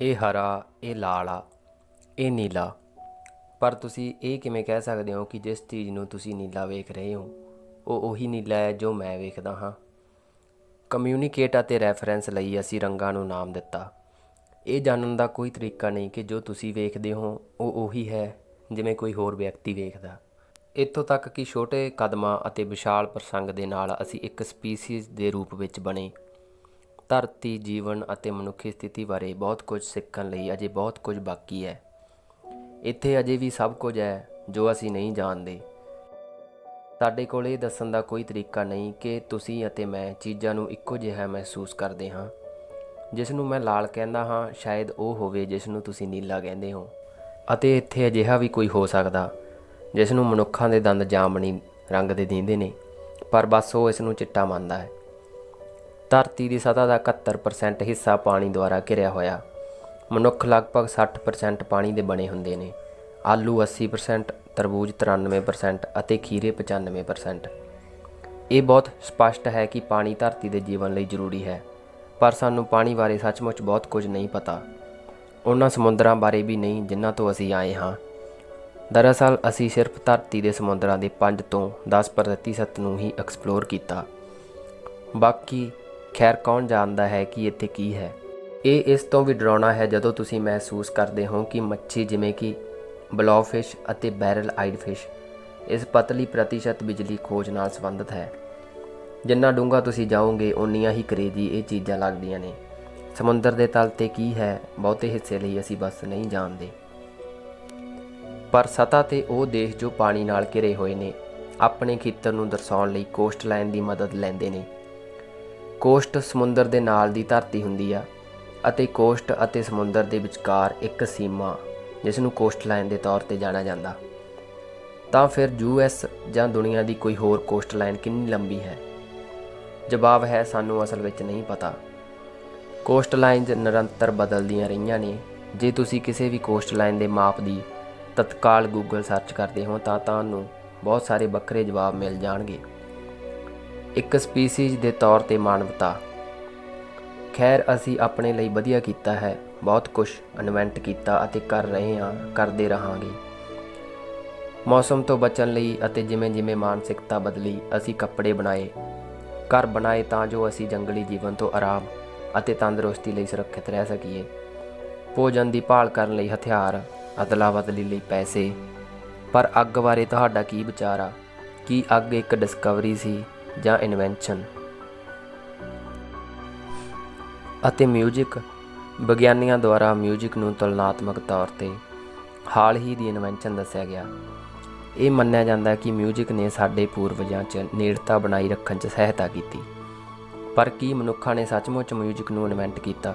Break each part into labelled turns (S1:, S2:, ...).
S1: ਇਹ ਹਰਾ, ਇਹ ਲਾਲ ਆ, ਇਹ ਨੀਲਾ। ਪਰ ਤੁਸੀਂ ਇਹ ਕਿਵੇਂ ਕਹਿ ਸਕਦੇ ਹੋ ਕਿ ਜਿਸ ਚੀਜ਼ ਨੂੰ ਤੁਸੀਂ ਨੀਲਾ ਵੇਖ ਰਹੇ ਹੋ, ਉਹ ਉਹੀ ਨੀਲਾ ਹੈ ਜੋ ਮੈਂ ਵੇਖਦਾ ਹਾਂ? ਕਮਿਊਨੀਕੇਟ ਅਤੇ ਰੈਫਰੈਂਸ ਲਈ ਅਸੀਂ ਰੰਗਾਂ ਨੂੰ ਨਾਮ ਦਿੱਤਾ। ਇਹ ਜਾਣਨ ਦਾ ਕੋਈ ਤਰੀਕਾ ਨਹੀਂ ਕਿ ਜੋ ਤੁਸੀਂ ਵੇਖਦੇ ਹੋ, ਉਹ ਉਹੀ ਹੈ ਜਿਵੇਂ ਕੋਈ ਹੋਰ ਵਿਅਕਤੀ ਵੇਖਦਾ। ਇੱਥੋਂ ਤੱਕ ਕਿ ਛੋਟੇ ਕਦਮਾਂ ਅਤੇ ਵਿਸ਼ਾਲ ਪ੍ਰਸੰਗ ਦੇ ਨਾਲ ਅਸੀਂ ਇੱਕ ਸਪੀਸੀਜ਼ ਦੇ ਰੂਪ ਵਿੱਚ ਬਣੇ। ਧਰਤੀ, ਜੀਵਨ ਅਤੇ ਮਨੁੱਖੀ ਸਥਿਤੀ ਬਾਰੇ ਬਹੁਤ ਕੁਝ ਸਿੱਖਣ ਲਈ ਅਜੇ ਬਹੁਤ ਕੁਝ ਬਾਕੀ ਹੈ। ਇੱਥੇ ਅਜੇ ਵੀ ਸਭ ਕੁਝ ਹੈ ਜੋ ਅਸੀਂ ਨਹੀਂ ਜਾਣਦੇ। ਸਾਡੇ ਕੋਲ ਇਹ ਦੱਸਣ ਦਾ ਕੋਈ ਤਰੀਕਾ ਨਹੀਂ ਕਿ ਤੁਸੀਂ ਅਤੇ ਮੈਂ ਚੀਜ਼ਾਂ ਨੂੰ ਇੱਕੋ ਜਿਹਾ ਮਹਿਸੂਸ ਕਰਦੇ ਹਾਂ। ਜਿਸ ਨੂੰ ਮੈਂ ਲਾਲ ਕਹਿੰਦਾ ਹਾਂ, ਸ਼ਾਇਦ ਉਹ ਹੋਵੇ ਜਿਸ ਨੂੰ ਤੁਸੀਂ ਨੀਲਾ ਕਹਿੰਦੇ ਹੋ। ਅਤੇ ਇੱਥੇ ਅਜਿਹਾ ਵੀ ਕੋਈ ਹੋ ਸਕਦਾ ਜਿਸ ਨੂੰ ਮਨੁੱਖਾਂ ਦੇ ਦੰਦ ਜਾਮਣੀ ਰੰਗ ਦੇ ਦਿੰਦੇ ਨੇ, ਪਰ ਬਸ ਉਹ ਇਸ ਨੂੰ ਚਿੱਟਾ ਮੰਨਦਾ ਹੈ। ਧਰਤੀ ਦੀ ਸਤ੍ਹਾ ਦਾ 71% ਹਿੱਸਾ ਪਾਣੀ ਦੁਆਰਾ ਘਿਰਿਆ ਹੋਇਆ। ਮਨੁੱਖ ਲਗਭਗ 60% ਪਾਣੀ ਦੇ ਬਣੇ ਹੁੰਦੇ ਨੇ। ਆਲੂ 80% ਤਰਬੂਜ 93% ਅਤੇ ਖੀਰੇ 95% ਇਹ ਬਹੁਤ ਸਪਸ਼ਟ ਹੈ ਕਿ ਪਾਣੀ ਧਰਤੀ ਦੇ ਜੀਵਨ ਲਈ ਜ਼ਰੂਰੀ ਹੈ, ਪਰ ਸਾਨੂੰ ਪਾਣੀ ਬਾਰੇ ਸੱਚਮੁੱਚ ਬਹੁਤ ਕੁਝ ਨਹੀਂ ਪਤਾ। ਉਹਨਾਂ ਸਮੁੰਦਰਾਂ ਬਾਰੇ ਵੀ ਨਹੀਂ ਜਿਨ੍ਹਾਂ ਤੋਂ ਅਸੀਂ ਆਏ ਹਾਂ। ਦਰਅਸਲ, ਅਸੀਂ ਸਿਰਫ ਧਰਤੀ ਦੇ ਸਮੁੰਦਰਾਂ ਦੇ 5 ਤੋਂ 10% ਨੂੰ ਹੀ ਐਕਸਪਲੋਰ ਕੀਤਾ। ਬਾਕੀ ਖੈਰ ਕੌਣ ਜਾਣਦਾ ਹੈ ਕਿ ਇੱਥੇ ਕੀ ਹੈ? ਇਹ ਇਸ ਤੋਂ ਵੀ ਡਰਾਉਣਾ ਹੈ ਜਦੋਂ ਤੁਸੀਂ ਮਹਿਸੂਸ ਕਰਦੇ ਹੋ ਕਿ ਮੱਛੀ ਜਿਵੇਂ ਕਿ ਬਲੌਫਿਸ਼ ਅਤੇ ਬੈਰਲ ਆਈਡ ਫਿਸ਼ ਇਸ ਪਤਲੀ ਪ੍ਰਤੀਸ਼ਤ ਬਿਜਲੀ ਖੋਜ ਨਾਲ ਸੰਬੰਧਿਤ ਹੈ। ਜਿੰਨਾ ਡੂੰਘਾ ਤੁਸੀਂ ਜਾਓਗੇ, ਓਨੀਆਂ ਹੀ ਕਰੇਜੀ ਇਹ ਚੀਜ਼ਾਂ ਲੱਗਦੀਆਂ ਨੇ। ਸਮੁੰਦਰ ਦੇ ਤਲ ਤੇ ਕੀ ਹੈ? ਬਹੁਤੇ ਹਿੱਸੇ ਲਈ ਅਸੀਂ ਬਸ ਨਹੀਂ ਜਾਣਦੇ। ਪਰ ਸਤ੍ਹਾ ਤੇ ਉਹ ਦੇਸ਼ ਜੋ ਪਾਣੀ ਨਾਲ ਘਿਰੇ ਹੋਏ ਨੇ, ਆਪਣੇ ਖੇਤਰ ਨੂੰ ਦਰਸਾਉਣ ਲਈ ਕੋਸਟਲਾਈਨ ਦੀ ਮਦਦ ਲੈਂਦੇ ਨੇ। ਕੋਸਟ ਸਮੁੰਦਰ ਦੇ ਨਾਲ ਦੀ ਧਰਤੀ ਹੁੰਦੀ ਆ ਅਤੇ ਕੋਸਟ ਅਤੇ ਸਮੁੰਦਰ ਦੇ ਵਿਚਕਾਰ ਇੱਕ ਸੀਮਾ, ਜਿਸ ਨੂੰ ਕੋਸਟਲਾਈਨ ਦੇ ਤੌਰ ਤੇ ਜਾਣਿਆ ਜਾਂਦਾ। ਤਾਂ ਫਿਰ ਯੂਐਸ ਜਾਂ ਦੁਨੀਆ ਦੀ ਕੋਈ ਹੋਰ ਕੋਸਟਲਾਈਨ ਕਿੰਨੀ ਲੰਬੀ ਹੈ? ਜਵਾਬ ਹੈ, ਸਾਨੂੰ ਅਸਲ ਵਿੱਚ ਨਹੀਂ ਪਤਾ। ਕੋਸਟਲਾਈਨਜ਼ ਨਿਰੰਤਰ ਬਦਲਦੀਆਂ ਰਹੀਆਂ ਨੇ। ਜੇ ਤੁਸੀਂ ਕਿਸੇ ਵੀ ਕੋਸਟ ਲਾਈਨ ਦੇ ਮਾਪ ਦੀ ਤਤਕਾਲ ਗੂਗਲ ਸਰਚ ਕਰਦੇ ਹੋ, ਤਾਂ ਤੁਹਾਨੂੰ ਬਹੁਤ ਸਾਰੇ ਵੱਖਰੇ ਜਵਾਬ ਮਿਲ ਜਾਣਗੇ। ਇੱਕ ਸਪੀਸੀਜ਼ ਦੇ ਤੌਰ ਤੇ ਮਾਨਵਤਾ। ਖੈਰ, ਅਸੀਂ ਆਪਣੇ ਲਈ ਵਧੀਆ ਕੀਤਾ ਹੈ, ਬਹੁਤ ਕੁਝ ਇਨਵੈਂਟ ਕੀਤਾ ਅਤੇ ਕਰ ਰਹੇ ਹਾਂ, ਕਰਦੇ ਰਹਾਂਗੇ। ਮੌਸਮ ਤੋਂ ਬਚਣ ਲਈ ਅਤੇ ਜਿਵੇਂ ਜਿਵੇਂ ਮਾਨਸਿਕਤਾ ਬਦਲੀ, ਅਸੀਂ ਕੱਪੜੇ ਬਣਾਏ। ਘਰ ਬਣਾਏ ਤਾਂ ਜੋ ਅਸੀਂ ਜੰਗਲੀ ਜੀਵਨ ਤੋਂ ਆਰਾਮ ਅਤੇ ਤੰਦਰੁਸਤੀ ਲਈ ਸੁਰੱਖਿਅਤ ਰਹਿ ਸਕੀਏ। ਭੋਜਨ ਦੀ ਭਾਲ ਕਰਨ ਲਈ ਹਥਿਆਰ, ਅਦਲਾ ਬਦਲੀ ਲਈ ਪੈਸੇ। ਪਰ ਅੱਗ ਬਾਰੇ ਤੁਹਾਡਾ ਕੀ ਵਿਚਾਰ ਆ? ਕੀ ਅੱਗ ਇੱਕ ਡਿਸਕਵਰੀ ਸੀ? ਜਾਂ ਇਨਵੈਂਸ਼ਨ ਅਤੇ ਮਿਊਜ਼ਿਕ ਵਿਗਿਆਨੀਆਂ ਦੁਆਰਾ ਮਿਊਜ਼ਿਕ ਨੂੰ ਤੁਲਨਾਤਮਕ ਤੌਰ ਤੇ ਹਾਲ ਹੀ ਦੀ ਇਨਵੈਂਸ਼ਨ ਦੱਸਿਆ ਗਿਆ। ਇਹ ਮੰਨਿਆ ਜਾਂਦਾ ਹੈ ਕਿ ਮਿਊਜ਼ਿਕ ਨੇ ਸਾਡੇ ਪੂਰਵਜਾਂ 'ਚ ਨੇੜਤਾ ਬਣਾਈ ਰੱਖਣ 'ਚ ਸਹਾਇਤਾ ਕੀਤੀ। ਪਰ ਕੀ ਮਨੁੱਖਾਂ ਨੇ ਸੱਚਮੁੱਚ ਮਿਊਜ਼ਿਕ ਨੂੰ ਇਨਵੈਂਟ ਕੀਤਾ?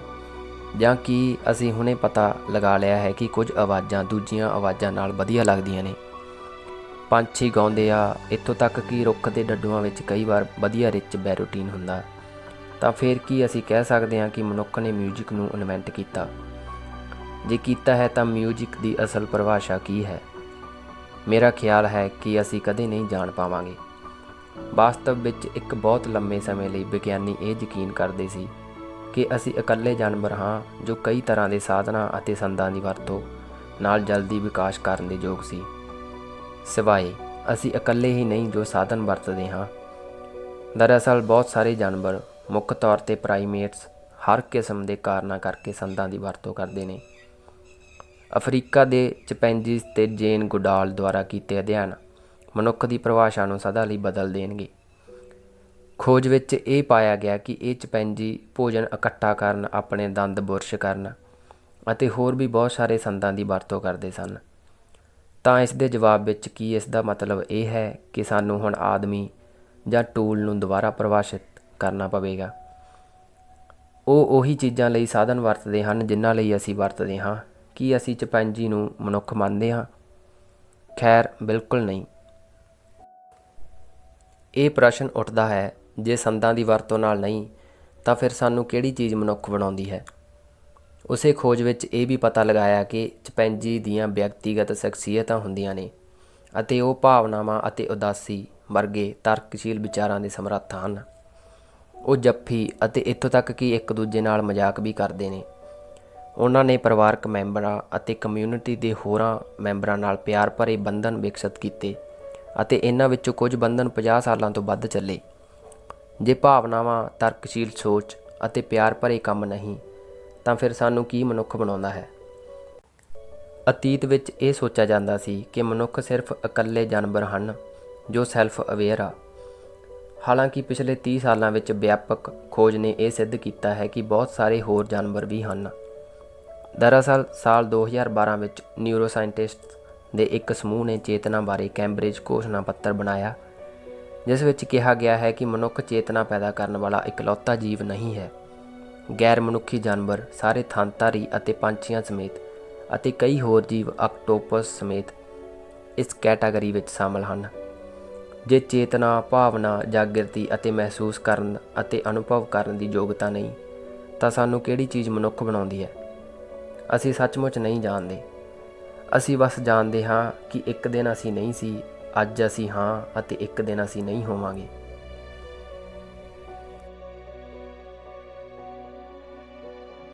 S1: ਜਾਂ ਕੀ ਅਸੀਂ ਹੁਣੇ ਪਤਾ ਲਗਾ ਲਿਆ ਹੈ ਕਿ ਕੁਝ ਆਵਾਜ਼ਾਂ ਦੂਜੀਆਂ ਆਵਾਜ਼ਾਂ ਨਾਲ ਵਧੀਆ ਲੱਗਦੀਆਂ ਨੇ? ਪੰਛੀ ਗਾਉਂਦੇ ਆ, ਇੱਥੋਂ ਤੱਕ ਕਿ ਰੁੱਖ ਦੇ ਡੱਡੂਆਂ ਵਿੱਚ ਕਈ ਵਾਰ ਵਧੀਆ ਰਿਚ ਬੈਰੋਟੀਨ ਹੁੰਦਾ। ਤਾਂ ਫਿਰ ਕੀ ਅਸੀਂ ਕਹਿ ਸਕਦੇ ਹਾਂ ਕਿ ਮਨੁੱਖ ਨੇ ਮਿਊਜ਼ਿਕ ਨੂੰ ਇਨਵੈਂਟ ਕੀਤਾ? ਜੇ ਕੀਤਾ ਹੈ ਤਾਂ ਮਿਊਜ਼ਿਕ ਦੀ ਅਸਲ ਪਰਿਭਾਸ਼ਾ ਕੀ ਹੈ? ਮੇਰਾ ਖਿਆਲ ਹੈ ਕਿ ਅਸੀਂ ਕਦੇ ਨਹੀਂ ਜਾਣ ਪਾਵਾਂਗੇ। ਵਾਸਤਵ ਵਿੱਚ ਇੱਕ ਬਹੁਤ ਲੰਮੇ ਸਮੇਂ ਲਈ ਵਿਗਿਆਨੀ ਇਹ ਯਕੀਨ ਕਰਦੇ ਸੀ ਕਿ ਅਸੀਂ ਇਕੱਲੇ ਜਾਨਵਰ ਹਾਂ ਜੋ ਕਈ ਤਰ੍ਹਾਂ ਦੇ ਸਾਧਨਾਂ ਅਤੇ ਸੰਦਾਂ ਦੀ ਵਰਤੋਂ ਨਾਲ ਜਲਦੀ ਵਿਕਾਸ ਕਰਨ ਦੇ ਯੋਗ ਸੀ। ਸਿਵਾਏ ਅਸੀਂ ਇਕੱਲੇ ਹੀ ਨਹੀਂ ਜੋ ਸਾਧਨ ਵਰਤਦੇ ਹਾਂ। ਦਰਅਸਲ ਬਹੁਤ ਸਾਰੇ ਜਾਨਵਰ ਮੁੱਖ ਤੌਰ ਤੇ ਪ੍ਰਾਈਮੇਟਸ ਹਰ ਕਿਸਮ ਦੇ ਕਾਰਨਾਂ ਕਰਕੇ ਸੰਦਾਂ ਦੀ ਵਰਤੋਂ ਕਰਦੇ ਨੇ। ਅਫਰੀਕਾ ਦੇ ਚਪੈਂਜੀਜ਼ ਤੇ ਜੇਨ ਗੁਡਾਲ ਦੁਆਰਾ ਕੀਤੇ ਅਧਿਐਨ ਮਨੁੱਖ ਦੀ ਪਰਿਭਾਸ਼ਾ ਨੂੰ ਸਦਾ ਲਈ ਬਦਲ ਦੇਣਗੇ। ਖੋਜ ਵਿੱਚ ਇਹ ਪਾਇਆ ਗਿਆ ਕਿ ਇਹ ਚਪੈਂਜੀ ਭੋਜਨ ਇਕੱਠਾ ਕਰਨ, ਆਪਣੇ ਦੰਦ ਬੁਰਸ਼ ਕਰਨ ਅਤੇ ਹੋਰ ਵੀ ਬਹੁਤ ਸਾਰੇ ਸੰਦਾਂ ਦੀ ਵਰਤੋਂ ਕਰਦੇ ਸਨ। ਤਾਂ ਇਸ ਦੇ ਜਵਾਬ ਵਿੱਚ ਕੀ ਇਸ ਦਾ ਮਤਲਬ ਇਹ ਹੈ ਕਿ ਸਾਨੂੰ ਹੁਣ ਆਦਮੀ ਜਾਂ ਟੂਲ ਨੂੰ ਦੁਬਾਰਾ ਪਰਿਭਾਸ਼ਿਤ ਕਰਨਾ ਪਵੇਗਾ? ਉਹ ਉਹੀ ਚੀਜ਼ਾਂ ਲਈ ਸਾਧਨ ਵਰਤਦੇ ਹਨ ਜਿਨ੍ਹਾਂ ਲਈ ਅਸੀਂ ਵਰਤਦੇ ਹਾਂ। ਕੀ ਅਸੀਂ ਚਪੈਂਜੀ ਨੂੰ ਮਨੁੱਖ ਮੰਨਦੇ ਹਾਂ? ਖੈਰ, ਬਿਲਕੁਲ ਨਹੀਂ। ਇਹ ਪ੍ਰਸ਼ਨ ਉੱਠਦਾ ਹੈ, ਜੇ ਸੰਦਾਂ ਦੀ ਵਰਤੋਂ ਨਾਲ ਨਹੀਂ, ਤਾਂ ਫਿਰ ਸਾਨੂੰ ਕਿਹੜੀ ਚੀਜ਼ ਮਨੁੱਖ ਬਣਾਉਂਦੀ ਹੈ? ਉਸੇ ਖੋਜ ਵਿੱਚ ਇਹ ਵੀ ਪਤਾ ਲਗਾਇਆ ਕਿ ਚਪੈਂਜੀ ਦੀਆਂ ਵਿਅਕਤੀਗਤ ਸ਼ਖਸੀਅਤਾਂ ਹੁੰਦੀਆਂ ਨੇ ਅਤੇ ਉਹ ਭਾਵਨਾਵਾਂ ਅਤੇ ਉਦਾਸੀ ਵਰਗੇ ਤਰਕਸ਼ੀਲ ਵਿਚਾਰਾਂ ਦੇ ਸਮਰੱਥ ਹਨ। ਉਹ ਜੱਫੀ ਅਤੇ ਇੱਥੋਂ ਤੱਕ ਕਿ ਇੱਕ ਦੂਜੇ ਨਾਲ ਮਜ਼ਾਕ ਵੀ ਕਰਦੇ ਨੇ। ਉਹਨਾਂ ਨੇ ਪਰਿਵਾਰਕ ਮੈਂਬਰਾਂ ਅਤੇ ਕਮਿਊਨਿਟੀ ਦੇ ਹੋਰਾਂ ਮੈਂਬਰਾਂ ਨਾਲ ਪਿਆਰ ਭਰੇ ਬੰਧਨ ਵਿਕਸਿਤ ਕੀਤੇ ਅਤੇ ਇਹਨਾਂ ਵਿੱਚੋਂ ਕੁਝ ਬੰਧਨ 50 ਸਾਲਾਂ ਤੋਂ ਵੱਧ ਚੱਲੇ। ਜੇ ਭਾਵਨਾਵਾਂ, ਤਰਕਸ਼ੀਲ ਸੋਚ ਅਤੇ ਪਿਆਰ ਭਰੇ ਕੰਮ ਨਹੀਂ ਤਾਂ ਫਿਰ ਸਾਨੂੰ ਕੀ ਮਨੁੱਖ ਬਣਾਉਂਦਾ ਹੈ? ਅਤੀਤ ਵਿੱਚ ਇਹ ਸੋਚਿਆ ਜਾਂਦਾ ਸੀ ਕਿ ਮਨੁੱਖ ਸਿਰਫ ਇਕੱਲੇ ਜਾਨਵਰ ਹਨ ਜੋ ਸੈਲਫ ਅਵੇਅਰ ਆ। ਹਾਲਾਂਕਿ ਪਿਛਲੇ 30 ਸਾਲਾਂ ਵਿੱਚ ਵਿਆਪਕ ਖੋਜ ਨੇ ਇਹ ਸਿੱਧ ਕੀਤਾ ਹੈ ਕਿ ਬਹੁਤ ਸਾਰੇ ਹੋਰ ਜਾਨਵਰ ਵੀ ਹਨ। ਦਰਅਸਲ, ਸਾਲ 2012 ਵਿੱਚ ਨਿਊਰੋਸਾਇੰਟਿਸਟ ਦੇ ਇੱਕ ਸਮੂਹ ਨੇ ਚੇਤਨਾ ਬਾਰੇ ਕੈਂਬਰਿਜ ਘੋਸ਼ਣਾ ਪੱਤਰ ਬਣਾਇਆ, ਜਿਸ ਵਿੱਚ ਕਿਹਾ ਗਿਆ ਹੈ ਕਿ ਮਨੁੱਖ ਚੇਤਨਾ ਪੈਦਾ ਕਰਨ ਵਾਲਾ ਇਕਲੌਤਾ ਜੀਵ ਨਹੀਂ ਹੈ। ਗੈਰ ਮਨੁੱਖੀ ਜਾਨਵਰ, ਸਾਰੇ ਥਣਧਾਰੀ ਅਤੇ ਪੰਛੀਆਂ ਸਮੇਤ ਅਤੇ ਕਈ ਹੋਰ ਜੀਵ ਆਕਟੋਪਸ ਸਮੇਤ ਇਸ ਕੈਟਾਗਰੀ ਵਿੱਚ ਸ਼ਾਮਲ ਹਨ, ਜੇ ਚੇਤਨਾ, ਭਾਵਨਾ, ਜਾਗਰਤੀ ਅਤੇ ਮਹਿਸੂਸ ਕਰਨ ਅਤੇ ਅਨੁਭਵ ਕਰਨ ਦੀ ਯੋਗਤਾ ਨਹੀਂ, ਤਾਂ ਸਾਨੂੰ ਕਿਹੜੀ ਚੀਜ਼ ਮਨੁੱਖ ਬਣਾਉਂਦੀ ਹੈ? ਅਸੀਂ ਸੱਚਮੁੱਚ ਨਹੀਂ ਜਾਣਦੇ। ਅਸੀਂ ਬਸ ਜਾਣਦੇ ਹਾਂ ਕਿ ਇੱਕ ਦਿਨ ਅਸੀਂ ਨਹੀਂ ਸੀ, ਅੱਜ ਅਸੀਂ ਹਾਂ ਅਤੇ ਇੱਕ ਦਿਨ ਅਸੀਂ ਨਹੀਂ ਹੋਵਾਂਗੇ।